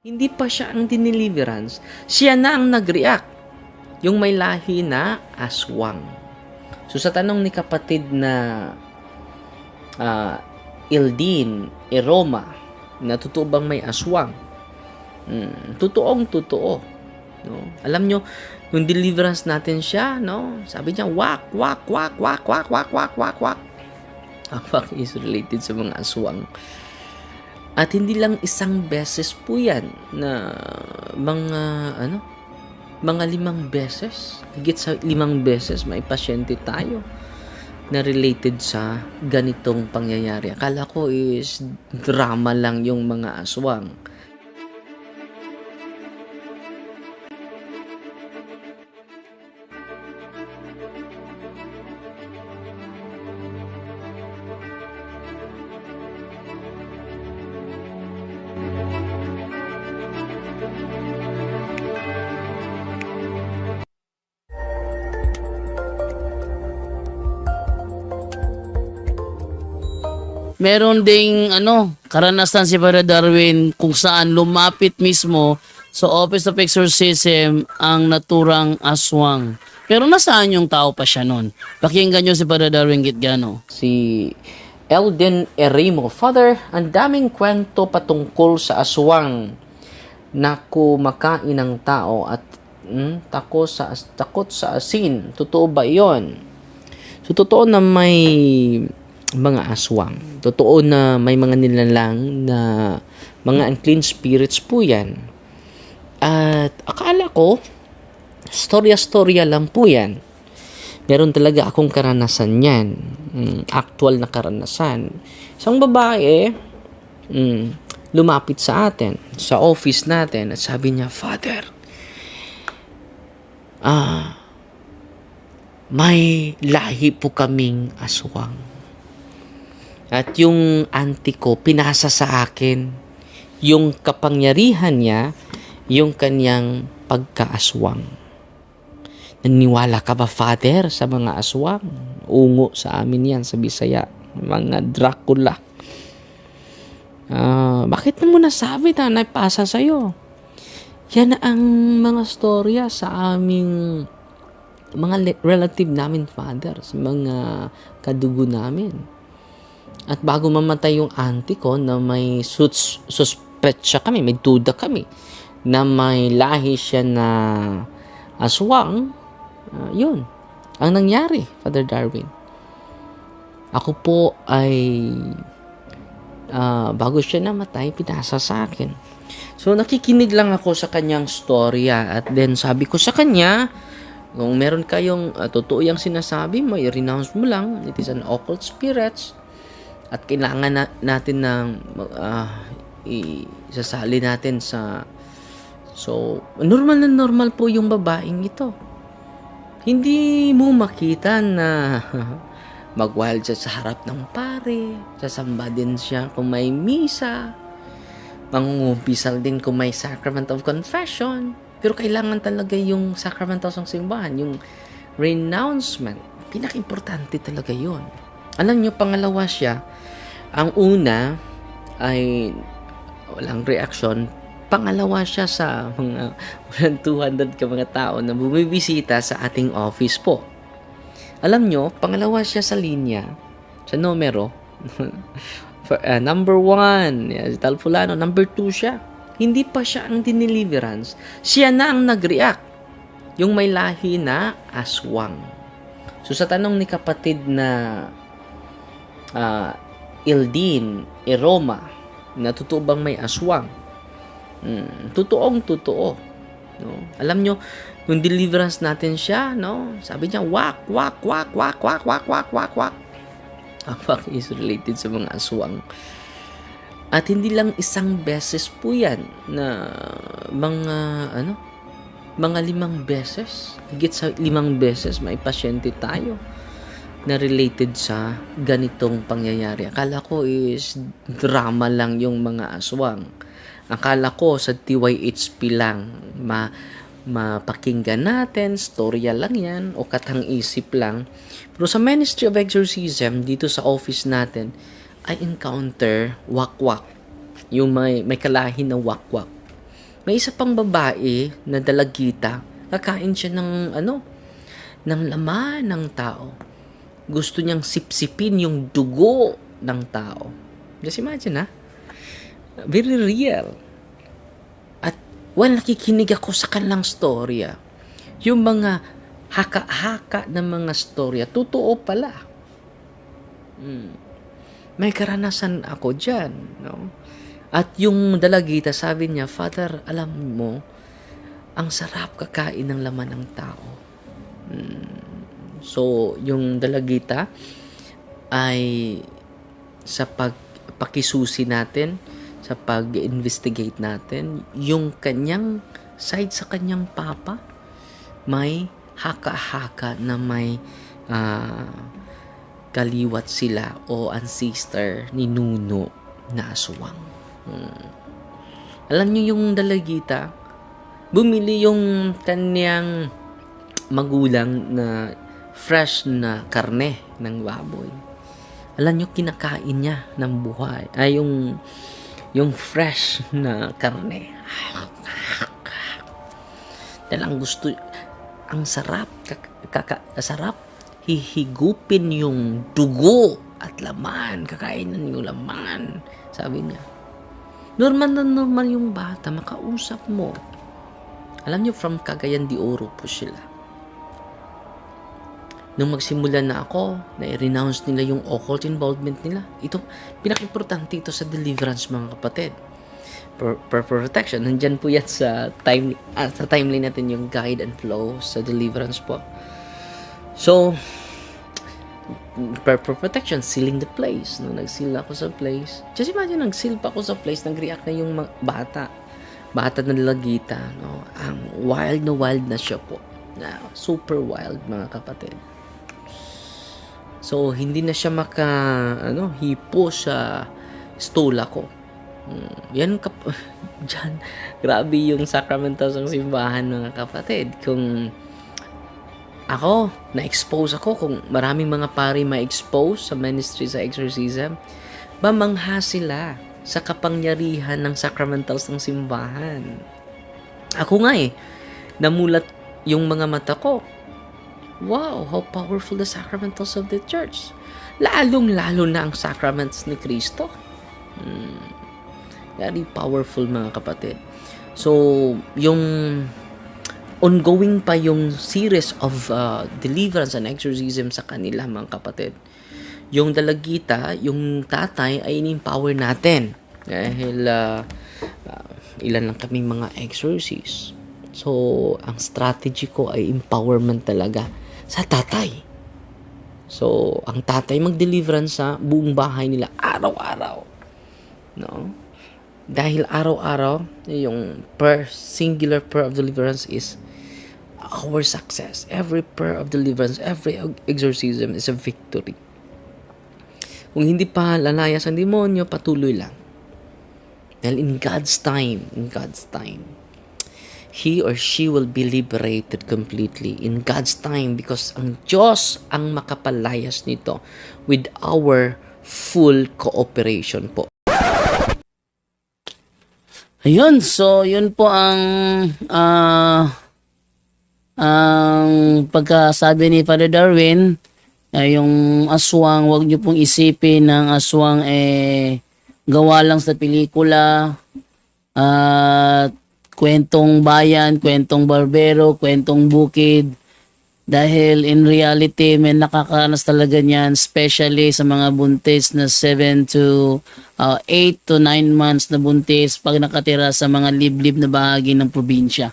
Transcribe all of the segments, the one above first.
Hindi pa siya ang dineliverance, siya na ang nag-react. Yung may lahi na aswang. So sa tanong ni kapatid na ah, Ildin, Eroma, na totoo bang may aswang? Hmm, totoong totoo. No? Alam nyo, nung deliverance natin siya, no? sabi niya, wak, wak, wak, wak, wak, wak, wak, wak, wak. Wak is related sa mga aswang. At hindi lang isang beses po yan na mga ano mga limang beses, higit sa limang beses may pasyente tayo na related sa ganitong pangyayari. Akala ko is drama lang yung mga aswang. Meron ding ano, karanasan si Father Darwin kung saan lumapit mismo sa Office of Exorcism ang naturang aswang. Pero nasaan yung tao pa siya nun? Pakinggan nyo si Father Darwin Gitgano. si Elden Erimo. Father, ang daming kwento patungkol sa aswang na kumakain ng tao at mm, takot sa takot sa asin. Totoo ba 'yon? So totoo na may mga aswang. Totoo na may mga nilalang na mga unclean spirits po 'yan. At akala ko storya-storya lang po 'yan meron talaga akong karanasan yan. Mm, actual na karanasan. Isang babae, mm, lumapit sa atin, sa office natin, at sabi niya, Father, ah, may lahi po kaming aswang. At yung auntie ko, pinasa sa akin yung kapangyarihan niya, yung kanyang pagkaaswang. Naniwala ka ba, Father, sa mga aswang? Ungo sa amin yan sa Bisaya. Mga Dracula. Ah, bakit mo nasabi na naipasa sa'yo? Yan ang mga storya sa aming mga relative namin, Father, sa mga kadugo namin. At bago mamatay yung auntie ko na may sus- suspetsa kami, may duda kami, na may lahi siya na aswang, Ah, yun. Ang nangyari, Father Darwin. Ako po ay ah, bago siya namatay, pinasa sa akin. So, nakikinig lang ako sa kanyang storya at then sabi ko sa kanya, kung meron kayong ah, totoo yung sinasabi mo, i-renounce mo lang. It is an occult spirits. At kailangan na, natin ng ah, isasali natin sa So, normal na normal po yung babaeng ito hindi mo makita na magwild siya sa harap ng pare, sasamba din siya kung may misa, mangungumpisal din kung may sacrament of confession. Pero kailangan talaga yung sacrament of simbahan, yung renouncement. Pinaka-importante talaga yon. Alam nyo, pangalawa siya, ang una ay walang reaction, pangalawa siya sa mga 200 ka mga tao na bumibisita sa ating office po. Alam nyo, pangalawa siya sa linya, sa numero. For, uh, number one, si Talfulano. Number two siya. Hindi pa siya ang dineliverance. Siya na ang nag-react. Yung may lahi na aswang. So sa tanong ni kapatid na uh, Ildin, Eroma, na totoo bang may aswang? Mm, totoong totoo. No? Alam nyo, nung deliverance natin siya, no? Sabi niya, wak, wak, wak, wak, wak, wak, wak, wak, wak. Ang wak is related sa mga aswang. At hindi lang isang beses po yan na mga, ano, mga limang beses, higit sa limang beses, may pasyente tayo na related sa ganitong pangyayari. Akala ko is drama lang yung mga aswang. Akala ko sa TYHP lang ma mapakinggan natin, storya lang yan o katang isip lang. Pero sa Ministry of Exorcism dito sa office natin, I encounter wakwak. Yung may may kalahi na wakwak. May isa pang babae na dalagita, kakain siya ng ano, ng laman ng tao. Gusto niyang sipsipin yung dugo ng tao. Just imagine ha? Very real. At well, nakikinig ako sa kanilang storya. Yung mga haka-haka ng mga storya, totoo pala. Mm. May karanasan ako dyan. No? At yung dalagita, sabi niya, Father, alam mo, ang sarap kakain ng laman ng tao. Mm. So, yung dalagita ay sa pagpakisusi natin, sa pag-investigate natin, yung kanyang side sa kanyang papa, may haka-haka na may ah, kaliwat sila o ancestor ni Nuno na aswang. Hmm. Alam niyo yung dalagita, bumili yung kanyang magulang na fresh na karne ng baboy. Alam niyo kinakain niya ng buhay. Ay yung yung fresh na karne. Dahil ang gusto, ang sarap, kaka, kaka- sarap, hihigupin yung dugo at laman, kakainin yung laman. Sabi niya, normal na normal yung bata, makausap mo. Alam niyo, from Cagayan de Oro po sila. Nung magsimula na ako, na-renounce nila yung occult involvement nila. Ito, pinaka-importante ito sa deliverance mga kapatid. Per, per protection, nandyan po yan sa time ah, sa timeline natin yung guide and flow sa deliverance po. So, per, per protection, sealing the place. No, nag-seal ako sa place. Just imagine, nag-seal pa ako sa place, nag-react na yung mga bata. Bata na lagita, no? Ang wild na wild na siya po. Na, super wild, mga kapatid. So, hindi na siya maka, ano, hipo sa stola ko. Hmm, yan, kap dyan, grabe yung sacramentals ng simbahan, mga kapatid. Kung ako, na-expose ako, kung maraming mga pari ma-expose sa ministry sa exorcism, mamangha sila sa kapangyarihan ng sacramentals ng simbahan. Ako nga eh, namulat yung mga mata ko. Wow, how powerful the sacramentals of the church. Lalong-lalo na ang sacraments ni Kristo. Hmm. Very powerful mga kapatid. So, yung ongoing pa yung series of uh, deliverance and exorcism sa kanila mga kapatid. Yung dalagita, yung tatay ay in-empower natin. Dahil uh, uh, ilan lang kaming mga exorcists. So, ang strategy ko ay empowerment talaga sa tatay. So, ang tatay mag-deliverance sa buong bahay nila araw-araw. No? Dahil araw-araw, yung per singular prayer of deliverance is our success. Every prayer of deliverance, every exorcism is a victory. Kung hindi pa lalayas ang demonyo, patuloy lang. Dahil in God's time, in God's time, he or she will be liberated completely in God's time because ang Diyos ang makapalayas nito with our full cooperation po. Ayun, so yun po ang ah ang pagkasabi ni Father Darwin, ay yung aswang, wag niyo pong isipin ng aswang eh gawa lang sa pelikula at kwentong bayan, kwentong barbero, kwentong bukid. Dahil in reality, may nakakaranas talaga niyan, especially sa mga buntis na 7 to 8 to 9 months na buntis pag nakatira sa mga liblib na bahagi ng probinsya.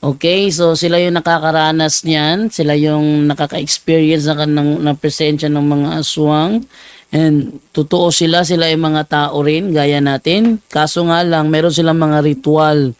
Okay, so sila yung nakakaranas niyan, sila yung nakaka-experience ng, ng, ng presensya ng mga aswang. And totoo sila, sila ay mga tao rin, gaya natin. Kaso nga lang, meron silang mga ritual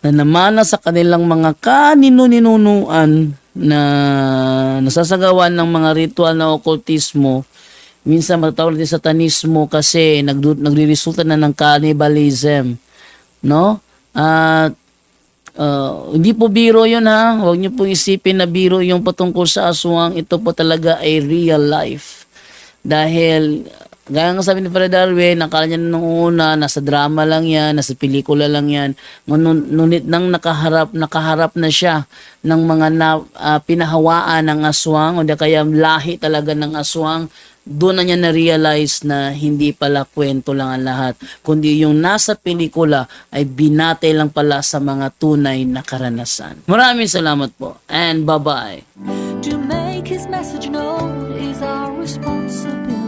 na namana sa kanilang mga kanino-ninunuan na nasasagawan ng mga ritual na okultismo. Minsan matatawag din satanismo kasi nagre-resulta na ng cannibalism. No? At Uh, hindi po biro yun ha. Huwag niyo po isipin na biro yung patungkol sa aswang. Ito po talaga ay real life. Dahil Gaya nga sabi ni Father Darwin, akala niya nung una, nasa drama lang yan, nasa pelikula lang yan. Ngunit ngunit nang nakaharap, nakaharap na siya ng mga na, ah, pinahawaan ng aswang o di kaya lahi talaga ng aswang, doon na niya na-realize na hindi pala kwento lang ang lahat, kundi yung nasa pelikula ay binatay lang pala sa mga tunay na karanasan. Maraming salamat po and bye-bye. To make his message known is our responsibility.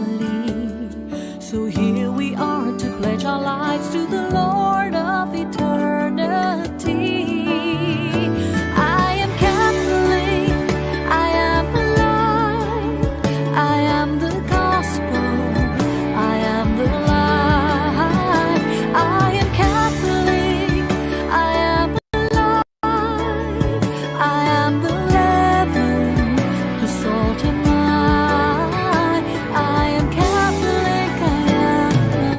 pledge our lives to the Lord of eternity.